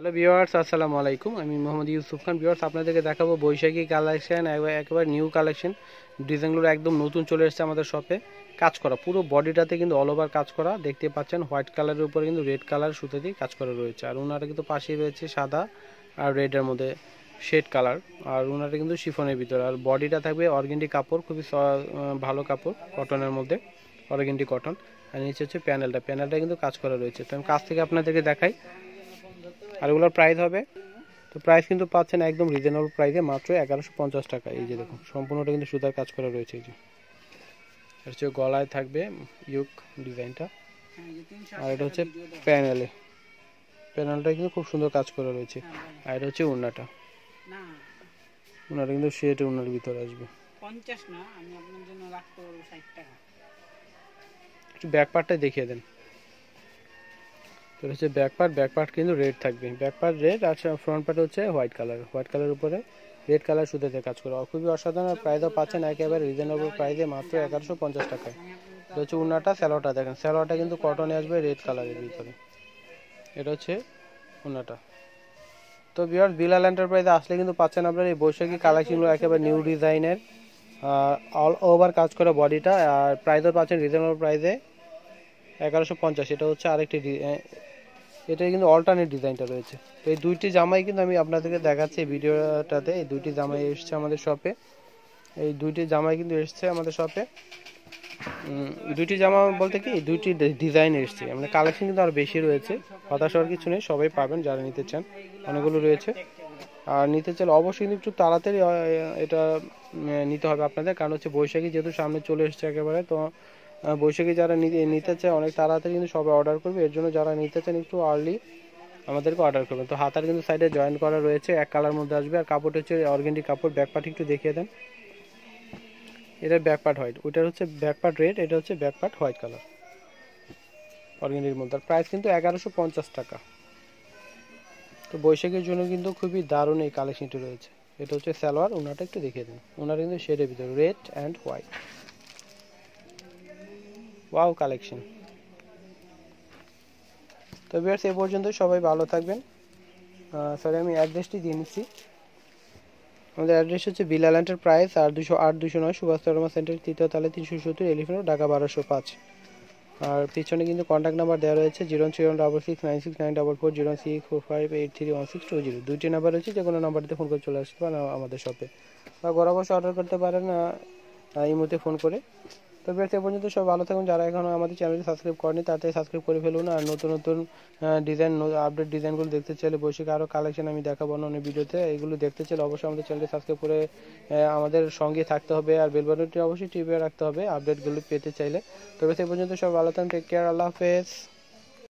Hello viewers আসসালামু আলাইকুম। আমি মোহাম্মদ ইউসুফ খান। ভিওয়ার্স আপনাদেরকে দেখাবো বৈশাখী কালেকশন একেবারে নিউ কালেকশন ডিজাইনগুলো একদম নতুন চলে এসেছে আমাদের শপে কাজ করা, পুরো বডিটাতে কিন্তু অল ওভার কাজ করা। দেখতে পাচ্ছেন হোয়াইট কালারের উপরে কিন্তু রেড কালার সুতো দিয়ে কাজ করা রয়েছে। আর ওনারা কিন্তু পাশেই রয়েছে সাদা আর রেডের মধ্যে শেড কালার আর ওনারা কিন্তু শিফনের ভিতরে। আর বডিটা থাকবে অর্গেন্ডি কাপড়, খুবই ভালো কাপড় কটনের মধ্যে অর্গেন্ডি কটন আর নিচে হচ্ছে প্যানেলটা প্যানেলটা কিন্তু কাজ করা রয়েছে। তো আমি কাছ থেকে আপনাদেরকে দেখাই। আর এগুলোর প্রাইস হবে? তো প্রাইস কিন্তু পাচ্ছেন একদম রিজনেবল প্রাইসে মাত্র এগারোশো পঞ্চাশ টাকা। এই যে দেখুন সম্পূর্ণটা কিন্তু সুতার কাজ করা রয়েছে এই যে। আর হচ্ছে গলায় থাকবে ইউক ডিজাইনটা আর এটা হচ্ছে প্যানেলে প্যানেলটা কিন্তু খুব সুন্দর কাজ করা রয়েছে। আর এটা হচ্ছে উন্নাটা। উন্নাটা কিন্তু শেড উন্নার ভিতরে আসবে। পঞ্চাশ না আমি আপনার জন্য রাখতে পারব ষাট টাকা। একটু ব্যাক পার্টটাই দেখিয়ে দেন। তো হচ্ছে ব্যাক পার্ট ব্যাক পার্ট কিন্তু রেড থাকবে। ব্যাক পার্ট রেড আর ফ্রন্ট পার্ট হচ্ছে হোয়াইট কালার হোয়াইট কালার উপরে রেড কালার সুতোতে কাজ করে। খুবই অসাধারণ প্রাইসও পাচ্ছেন একেবারে রিজনেবল প্রাইসে মাত্র এগারোশো পঞ্চাশ টাকায়। এটা হচ্ছে উন্নাটা স্যালোটা দেখেন। স্যালোটা কিন্তু কটনে আসবে রেড কালারের ভিতরে। এটা হচ্ছে উন্নাটা তো বিয়ার বিলাল এন্টারপ্রাইজে আসলে কিন্তু পাচ্ছেন আপনার এই বৈশাখী কালেকশনগুলো একেবারে নিউ ডিজাইনের অল ওভার কাজ করা বডিটা আর প্রাইসও পাচ্ছেন রিজনেবল প্রাইসে এগারোশো পঞ্চাশ। এটা হচ্ছে আরেকটি এটা কিন্তু অল্টারনেট ডিজাইনটা রয়েছে। তো এই দুইটি জামাই কিন্তু আমি আপনাদেরকে দেখাচ্ছি এই ভিডিওটাতে। এই দুইটি জামাই এসছে আমাদের শপে এই দুইটি জামাই কিন্তু এসছে আমাদের শপে দুইটি জামা বলতে কি? দুইটি ডিজাইন এসছে। মানে কালেকশন কিন্তু আরও বেশি রয়েছে। হতাশ হওয়ার কিছু নেই, সবাই পাবেন যারা নিতে চান। অনেকগুলো রয়েছে। আর নিতে চাইলে অবশ্যই কিন্তু একটু তাড়াতাড়ি এটা নিতে হবে আপনাদের। কারণ হচ্ছে বৈশাখী যেহেতু সামনে চলে এসছে একেবারে, তো বৈশাখী যারা নিতে চায় অনেক তাড়াতাড়ি কিন্তু সবাই অর্ডার করবে। এর জন্য যারা নিতে চান একটু আর্লি আমাদেরকে অর্ডার করবেন। তো হাতার কিন্তু সাইডে জয়েন করা রয়েছে, এক কালার মধ্যে আসবে। আর কাপড়টা হচ্ছে অর্গেন্ডি কাপড় ব্যাক পার্ট একটু দেখিয়ে দেন। এটার ব্যাক পার্ট হোয়াইট ওইটার হচ্ছে ব্যাক পার্ট রেড এটা হচ্ছে ব্যাক পার্ট হোয়াইট কালার অর্গেন্ডির মধ্যে। আর প্রাইস কিন্তু এগারোশো পঞ্চাশ টাকা। তো বৈশাখের জন্য কিন্তু খুবই দারুণ এই কালেকশনটি রয়েছে। এটা হচ্ছে সালোয়ার ওনাটা একটু দেখিয়ে দিন। ওনার কিন্তু শেডের ভিতরে red and white wow collection তো বিয়ার্স এ পর্যন্ত সবাই ভালো থাকবেন। সরি আমি অ্যাড্রেসটি দিয়ে নিচ্ছি। আমাদের অ্যাড্রেস হচ্ছে বিলাল এন্টারপ্রাইজ আর দুশো আট, দুশো নয়, সুভাষ তরমা সেন্টার তৃতীয় তালে তিনশো সত্তর এলিফেন্ট ঢাকা বারোশো পাঁচ। আর পিছনে কিন্তু কন্ট্যাক্ট নাম্বার দেওয়া রয়েছে zero three one double six nine six nine double four zero six four five eight three one six two zero. দুইটি নাম্বার রয়েছে যে কোনো নাম্বারটিতে ফোন করে চলে আসতে পারেন আমাদের শপে বা ঘরে বসে অর্ডার করতে পারেন এই মুহূর্তে ফোন করে। তো বেশ এ পর্যন্ত সব ভালো থাকুন। যারা এখনও আমাদের চ্যানেলটি সাবস্ক্রাইব করেনি তাড়াতাড়ি সাবস্ক্রাইব করে ফেলুন আর নতুন নতুন ডিজাইন আপডেট ডিজাইনগুলো দেখতে চাইলে বৈশ্বিক আরও কালেকশন আমি দেখাবো না অন্য ভিডিওতে এগুলো দেখতে চাইলে অবশ্যই আমাদের চ্যানেলটি সাবস্ক্রাইব করে আমাদের সঙ্গে থাকতে হবে। আর বেলবাটনটি অবশ্যই টিপে রাখতে হবে আপডেটগুলো পেতে চাইলে। তবে সে পর্যন্ত সব ভালো থাকুন টেক কেয়ার আল্লাহ হাফেজ।